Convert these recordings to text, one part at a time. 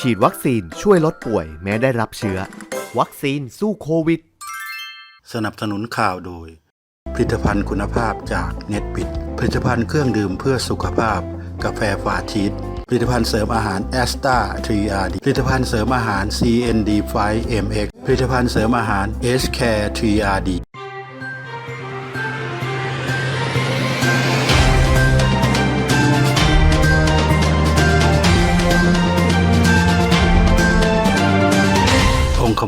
ฉีดวัคซีนช่วยลดป่วยแม้ได้รับเชื้อ วัคซีนสู้โควิด สนับสนุนข่าวโดย ผลิตภัณฑ์คุณภาพจากเน็ตบิด ผลิตภัณฑ์เครื่องดื่มเพื่อสุขภาพ กาแฟฟาชีสผลิตภัณฑ์เสริมอาหารแอสตาทรีอาร์ดีผลิตภัณฑ์เสริมอาหาร CND 5 MX ผลิตภัณฑ์เสริมอาหาร S Care 3RD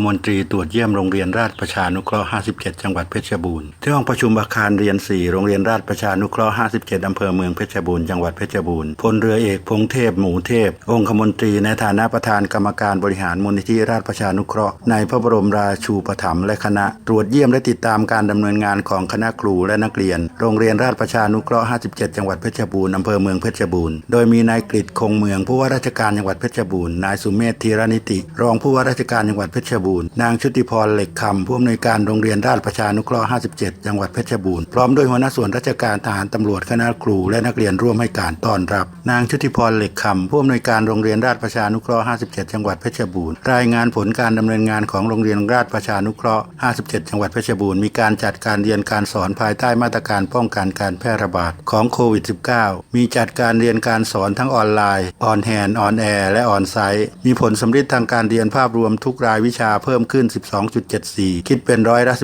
มนตรีตรวจเยี่ยมโรงเรียนราชประชานุเคราะห์ 57 จังหวัดเพชรบูรณ์ที่ห้องประชุมอาคารเรียน 4 โรงเรียนราชประชานุเคราะห์ 57 อำเภอเมืองเพชรบูรณ์ จังหวัดเพชรบูรณ์ พลเรือเอกพงเทพ หมูเทพ องคมนตรีในฐานะประธานกรรมการบริหารมูลนิธิราชประชานุเคราะห์ ในพระบรมราชูปถัมภ์และคณะ ตรวจเยี่ยมและติดตามการดำเนินงานของคณะครูและนักเรียน โรงเรียนราชประชานุเคราะห์ 57 จังหวัดเพชรบูรณ์ อำเภอเมืองเพชรบูรณ์ โดยมีนายกฤษคงเมืองผู้ว่าราชการจังหวัดเพชรบูรณ์ นายสุเมธธีรนิติ รองผู้ว่าราชการจังหวัดเพชรบูรณ์นางชุติพรเหล็กคำผู้อำนวยการโรงเรียนราชประชานุเคราะห์ 57 จังหวัดเพชรบูรณ์ พร้อมด้วยหัวหน้าส่วนราชการทหารตำรวจคณะครูและนักเรียนร่วมให้การต้อนรับ นางชุติพรเหล็กคำผู้อำนวยการโรงเรียนราชประชานุเคราะห์ 57 จังหวัดเพชรบูรณ์ รายงานผลการดำเนินงานของโรงเรียนราชประชานุเคราะห์ 57 จังหวัดเพชรบูรณ์มีการจัดการเรียนการสอนภายใต้มาตรการป้องกันการแพร่ระบาดของโควิด -19 มีจัดการเรียนการสอนทั้งออนไลน์ ออนแฮนด์ออนแอร์และออนไซต์ มีผลสำลิดทางการเรียนภาพรวมทุกรายวิชาเพิ่มขึ้น 12.74 คิดเป็นร้อยละ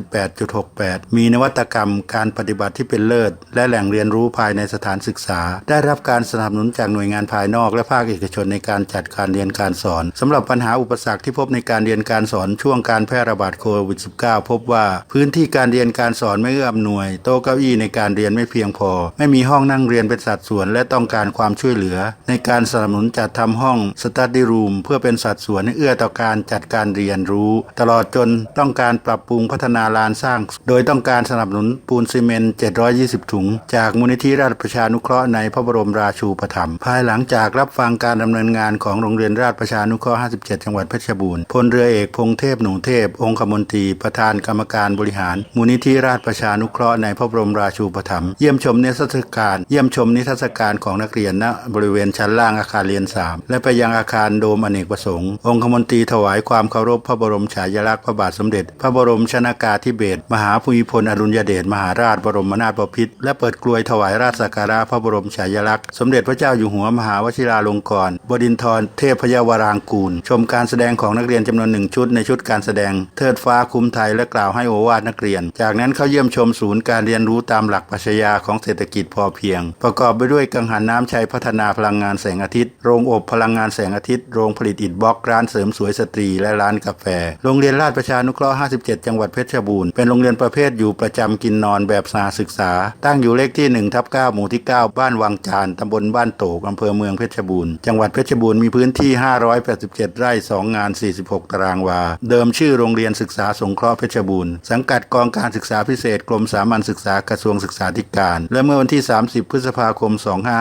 18.68 มีนวัตกรรมการปฏิบัติที่เป็นเลิศ และแหล่งเรียนรู้ภายในสถานศึกษา ได้รับการสนับสนุนจากหน่วยงานภายนอก และภาคเอกชนในการจัดการเรียนการสอนสำหรับปัญหาอุปสรรคที่พบในการเรียนการสอนช่วงการแพร่ระบาดโควิด -19 พบว่า พื้นที่การเรียนการสอนไม่เอื้ออำนวย โต๊ะเก้าอี้ในการเรียนไม่เพียงพอ ไม่มีห้องนั่งเรียนเป็นสัดส่วน และต้องการความช่วยเหลือ ในการสนับสนุนจัดทำห้อง study room เพื่อเป็นสัดส่วนให้เอื้อต่อการจัดการเรียนรู้ตลอดจนต้องการปรับปรุงพัฒนาลานสร้าง โดยต้องการสนับสนุนปูนซีเมนต์ 720 ถุง จากมูลนิธิราชประชานุเคราะห์ในพระบรมราชูปถัมภ์ภายหลังจากรับฟังการดำเนินงานของโรงเรียนราชประชานุเคราะห์ 57 จังหวัดเพชรบูรณ์พลเรือเอกพงเทพหนูเทพ องคมนตรีประธานกรรมการบริหาร มูลนิธิราชประชานุเคราะห์ในพระบรมราชูปถัมภ์เยี่ยมชมนิทรรศการเยี่ยมชมนิทรรศการของนักเรียนณบริเวณชั้นล่างอาคารเรียน 3 และไปยังอาคารโดมอเนกประสงค์ องคมนตรีถวายความเคารพพระบรรมฉายาลักษณ์พระบาทสมเด็จ พระบรมชนากาธิเบศรมหาภูมิพลอดุลยเดชมหาราชบรมนาถบพิตรและเปิดกลวยถวายราชสักการะพระบรมฉายาลักษณ์สมเด็จพระเจ้าอยู่หัวมหาวชิราลงกรณ์บดินทรเทพยวรางกูล ชมการแสดงของนักเรียนจำนวนหนึ่งชุดในชุดการแสดงเทิดฟ้าคุ้มไทยและกล่าวให้โอวาทนักเรียน จากนั้นเข้าเยี่ยมชมศูนย์การเรียนรู้ตามหลักปรัชญาของเศรษฐกิจพอเพียง ประกอบไปด้วยกังหันน้ำชัยพัฒนาพลังงานแสงอาทิตย์ โรงอบพลังงานแสงอาทิตย์ โรงผลิตอิฐบล็อกร้านเสริมสวยสตรีและร้านกาแฟโรงเรียนราชประชานุเคราะห์ 57 จังหวัดเพชรบูรณ์ เป็นโรงเรียนประเภทอยู่ประจำกินนอนแบบสาศึกษา ตั้งอยู่เลขที่1ทับ9หมู่ที่ 9 บ้านวังจานตำบลบ้านโตกอำเภอเมืองเพชรบูรณ์ จังหวัดเพชรบูรณ์มีพื้นที่ 587 ไร่ 2 งาน 46 ตารางวา เดิมชื่อโรงเรียนศึกษาสงเคราะห์เพชรบูรณ์ สังกัดกองการศึกษาพิเศษกรมสามัญศึกษากระทรวงศึกษาธิการ และเมื่อวันที่ 30 พฤษภาคม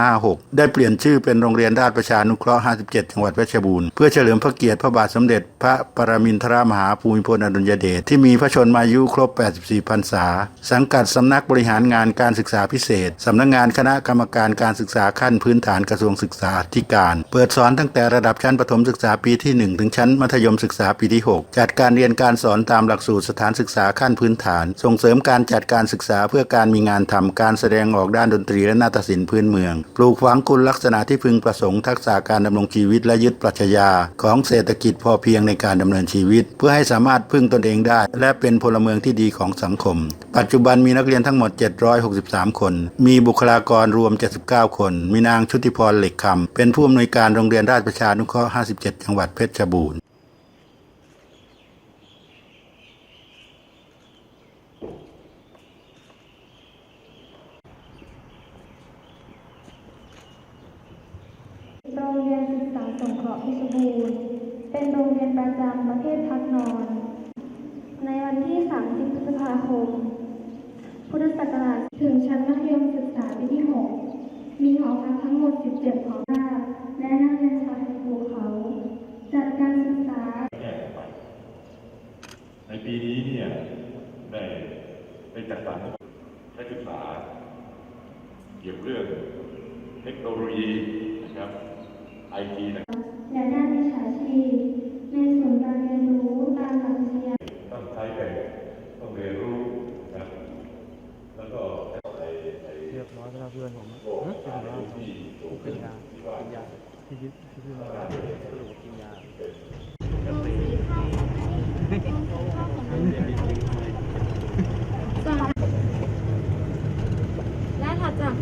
2556 ได้เปลี่ยนชื่อเป็นโรงเรียนราชประชานุเคราะห์ 57 จังหวัดเพชรบูรณ์ เพื่อเฉลิมพระเกียรติพระบาทสมเด็จพระปรมินทรมหาภูมิพลอดุลยเดชที่มีพระชนมายุครบ 84 พรรษา สังกัดสำนักบริหารงานการศึกษาพิเศษ สำนักงานคณะกรรมการการศึกษาขั้นพื้นฐานกระทรวงศึกษาธิการ เปิดสอนตั้งแต่ระดับชั้นประถมศึกษาปีที่ 1 ถึงชั้นมัธยมศึกษาปีที่ 6 จัดการเรียนการสอนตามหลักสูตรสถานศึกษาขั้นพื้นฐาน ส่งเสริมการจัดการศึกษาเพื่อการมีงานทำการแสดงออกด้านดนตรีและนาฏศิลป์พื้นเมือง ปลูกฝังคุณลักษณะที่พึงประสงค์ทักษะการดำรงชีวิตและยึดปรัชญาของเศรษฐกิจพอเพียงในการดำเนินชีวิตเพื่อให้สามารถพึ่งตนเองได้ และเป็นพลเมืองที่ดีของสังคม ปัจจุบันมีนักเรียนทั้งหมด 763 คน มีบุคลากรรวม 79 คน มีนางชุติพรเหล็กคำเป็นผู้อำนวยการโรงเรียนราชประชานุเคราะห์ 57 จังหวัดเพชรบูรณ์โรงเรียนศึกษาสงเคราะห์เพชรบูรณ์ เป็นโรงเรียนประจำประเภทพักนอน ในวันที่ 30 พฤษภาคม พุทธศักราชถึงชั้นมัธยมศึกษาปีที่ 6 มีหอพักทั้งหมด 17 หอพักและนักเรียนชายภูเขา จัดการศึกษาแก้ไขไป ในปีนี้เนี่ยได้ได้จัดสรรให้ศึกษา เกี่ยวเรื่องเทคโนโลยีนะครับไอทีนะและด้านวิชาชีพ และถัดจาก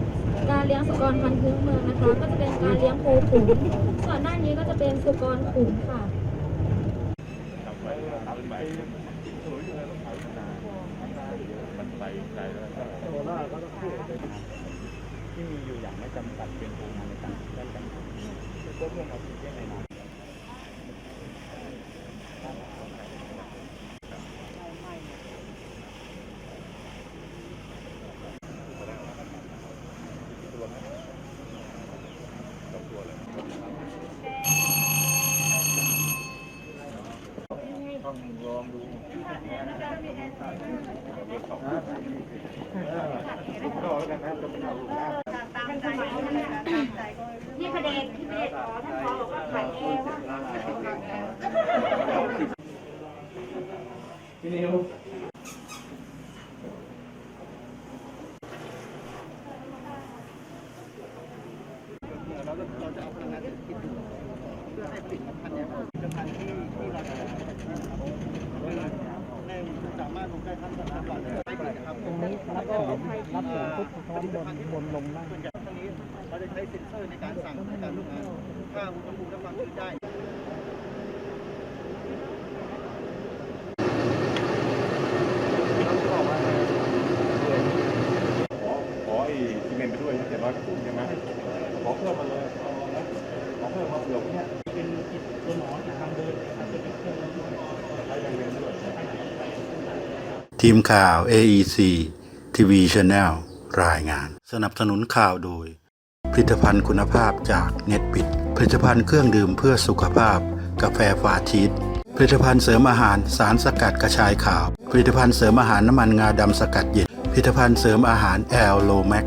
การเลี้ยงสุกรพันธุ์พื้นเมืองนะคะ ก็จะเป็นการเลี้ยงโคขุนส่วนด้านนี้ก็จะเป็นสุกรขุนค่ะที่มีอยู่อย่างไม่จำกัดเป็นพลังงานในการด้กันควบคุมออกซิเจนในน้ำ้องลองดูก็แล้วกันนะจะเป็นอาลูกนะตามใจที่พระเดชที่พระเดชนขอท่านขอบอกว่าถ่ายแอร์ว่าพี่นิวจะเราจะเอาพลังงานเศรษฐกิจเพื่อให้ผลิตภัณฑ์เนี้ยผลิตภัณฑ์ที่ที่เราจะในสามารถลงได้ทั้งสถาบันและไม่ผิดนะครับตรงนี้รับเสริม ปุ๊บพร้อมบนบนลงได้ส่วนใหญ่ทั้งนี้เราจะใช้เซ็นเซอร์ในการสั่งในการลูกค้าค่าอุณหภูมิและความชื้นได้ซีเมนต์ไปด้วยเจ็ดร้อยกระปุกใช่ไหมขอเพิ่มมาเลยขอเพิ่มมาเผื่อเนี้ยเป็นอิฐตัวหนอนทางเดินอาจจะเป็นเครื่องใช้แรงเรียนด้วยทีมข่าว AEC TV Channel รายงาน สนับสนุนข่าวโดย ผลิตภัณฑ์คุณภาพจากเน็ตบิด ผลิตภัณฑ์เครื่องดื่มเพื่อสุขภาพ กาแฟฟาชีสผลิตภัณฑ์เสริมอาหารสารสกัดกระชายขาว ผลิตภัณฑ์เสริมอาหารน้ำมันงาดำสกัดเย็นผลิตภัณฑ์เสริมอาหารแอลโลแมก